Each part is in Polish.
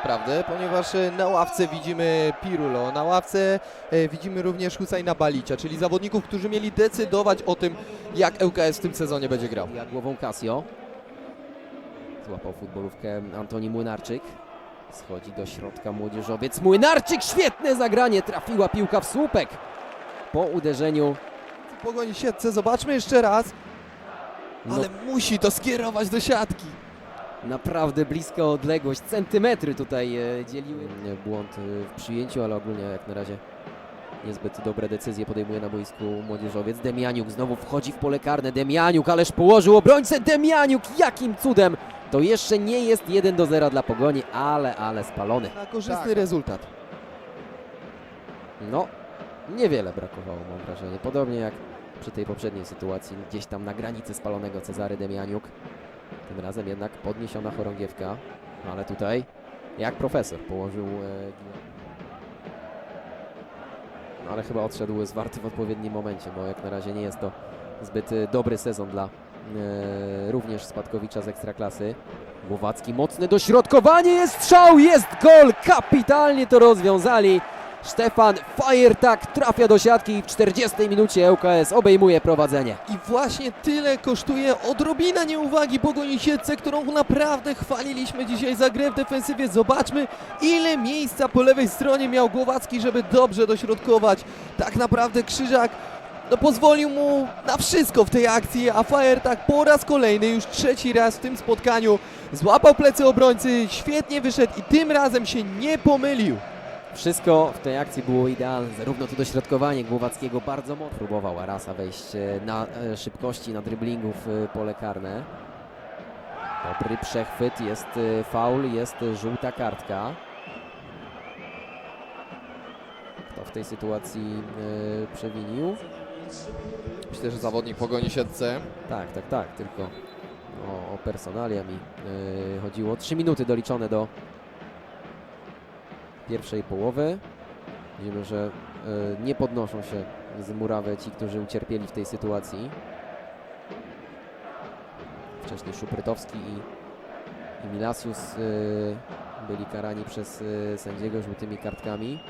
naprawdę, ponieważ e, na ławce widzimy Pirulo, na ławce e, widzimy również Husajna Balicia, czyli zawodników, którzy mieli decydować o tym, jak ŁKS w tym sezonie będzie grał. Jak głową Casio. Złapał futbolówkę Antoni Młynarczyk. Schodzi do środka młodzieżowiec. Młynarczyk, świetne zagranie. Trafiła piłka w słupek. Po uderzeniu. Pogoni siatce, zobaczmy jeszcze raz, No, ale musi to skierować do siatki. Naprawdę bliska odległość. Centymetry tutaj e, dzieliły. Błąd e, w przyjęciu, ale ogólnie jak na razie niezbyt dobre decyzje podejmuje na boisku młodzieżowiec. Demianiuk znowu wchodzi w pole karne. Demianiuk, ależ położył obrońcę. Demianiuk, jakim cudem! To jeszcze nie jest 1 do 0 dla Pogoni, ale, ale spalony. Na korzystny Tak. rezultat. No, niewiele brakowało, mam wrażenie. Podobnie jak przy tej poprzedniej sytuacji, gdzieś tam na granicy spalonego Cezary Demianiuk. Tym razem jednak podniesiona chorągiewka, no ale tutaj jak profesor położył. E, no ale chyba odszedł zwarty w odpowiednim momencie, bo jak na razie nie jest to zbyt e, dobry sezon dla e, również spadkowicza z ekstraklasy. Głowacki mocne dośrodkowanie, jest strzał, jest gol! Kapitalnie to rozwiązali. Stefan Fajertak trafia do siatki i w 40 minucie ŁKS obejmuje prowadzenie. I właśnie tyle kosztuje odrobina nieuwagi Pogoni Siedlce, którą naprawdę chwaliliśmy dzisiaj za grę w defensywie. Zobaczmy, ile miejsca po lewej stronie miał Głowacki, żeby dobrze dośrodkować. Tak naprawdę Krzyżak no, pozwolił mu na wszystko w tej akcji, a Fajertak po raz kolejny, już trzeci raz w tym spotkaniu, złapał plecy obrońcy, świetnie wyszedł i tym razem się nie pomylił. Wszystko w tej akcji było idealne, zarówno to dośrodkowanie Głowackiego bardzo mocno próbował Arasa wejść e, na e, szybkości, na driblingu w e, pole karne. Dobry przechwyt, jest faul, jest żółta kartka. Kto w tej sytuacji przewinił? Myślę, że zawodnik Pogoni Siedlce Tak, tak, tak, tylko o, o personalia mi chodziło. Trzy minuty doliczone do pierwszej połowy. Widzimy, że yy, nie podnoszą się z murawy ci, którzy ucierpieli w tej sytuacji. Wcześniej Szuprytowski i, i Milasius yy, byli karani przez yy, sędziego żółtymi kartkami.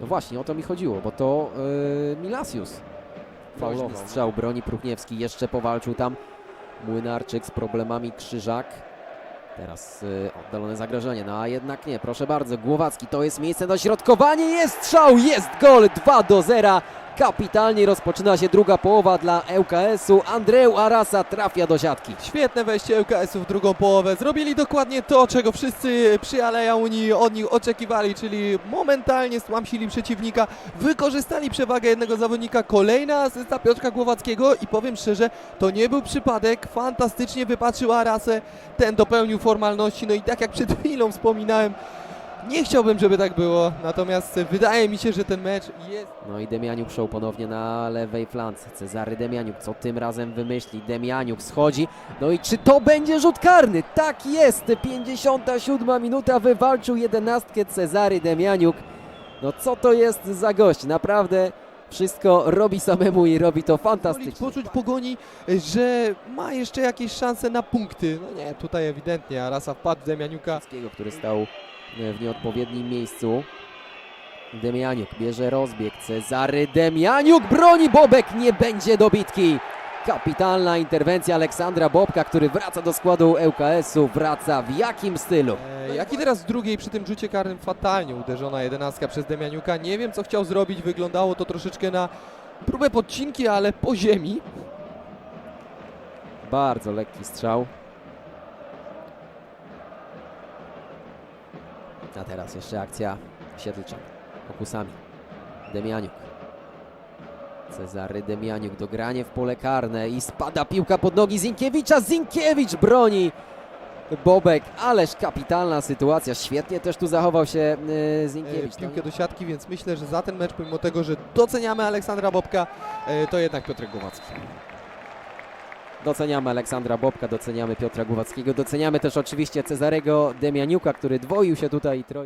No właśnie, o to mi chodziło, bo to yy, Milasius. Groźny strzał broni Pruchniewski, jeszcze powalczył tam Młynarczyk z problemami Krzyżak. Teraz yy, oddalone zagrożenie, no a jednak nie, proszę bardzo, Głowacki, to jest miejsce na środkowanie, jest strzał, jest gol, 2 do 0. Kapitalnie rozpoczyna się druga połowa dla ŁKS-u. Andreu Arasa trafia do siatki. Świetne wejście ŁKS-u w drugą połowę. Zrobili dokładnie to, czego wszyscy przy Aleja Unii od nich oczekiwali, czyli momentalnie stłamsili przeciwnika, wykorzystali przewagę jednego zawodnika. Kolejna asysta Piotrka Głowackiego i powiem szczerze, to nie był przypadek. Fantastycznie wypatrzył Arasę, ten dopełnił formalności. No i tak jak przed chwilą wspominałem, nie chciałbym, żeby tak było, natomiast wydaje mi się, że ten mecz jest No i Demianiuk show ponownie na lewej flance. Cezary Demianiuk, co tym razem wymyśli? Demianiuk schodzi. No i czy to będzie rzut karny? Tak jest! 57 minuta wywalczył jedenastkę Cezary Demianiuk. No co to jest za gość? Naprawdę wszystko robi samemu i robi to fantastycznie. poczuć pogoni, że ma jeszcze jakieś szanse na punkty. No nie, tutaj ewidentnie Arasa wpadł w Demianiuka. Który stał e, w nieodpowiednim miejscu. Demianiuk bierze rozbieg. Cezary Demianiuk broni Bobek. Nie będzie dobitki. Kapitalna interwencja Aleksandra Bobka, który wraca do składu ŁKS-u. Wraca w jakim stylu? E, jak i teraz drugiej przy tym rzucie karnym fatalnie uderzona jedenastka przez Demianiuka. Nie wiem co chciał zrobić, wyglądało to troszeczkę na próbę podcinki, ale po ziemi. Bardzo lekki strzał. A teraz jeszcze akcja Siedlczan. Pokusami. Demianiuk. Cezary Demianiuk. Dogranie w pole karne i spada piłka pod nogi Zinkiewicza. Zinkiewicz broni. Bobek, ależ kapitalna sytuacja. Świetnie też tu zachował się yy, E, Zinkiewicz. To piłkę do siatki, więc myślę, że za ten mecz, pomimo tego, że doceniamy Aleksandra Bobka, e, to jednak Piotrek Głowacki. Doceniamy Aleksandra Bobka, doceniamy Piotra Głowackiego, doceniamy też oczywiście Cezarego Demianiuka, który dwoił się tutaj i troił.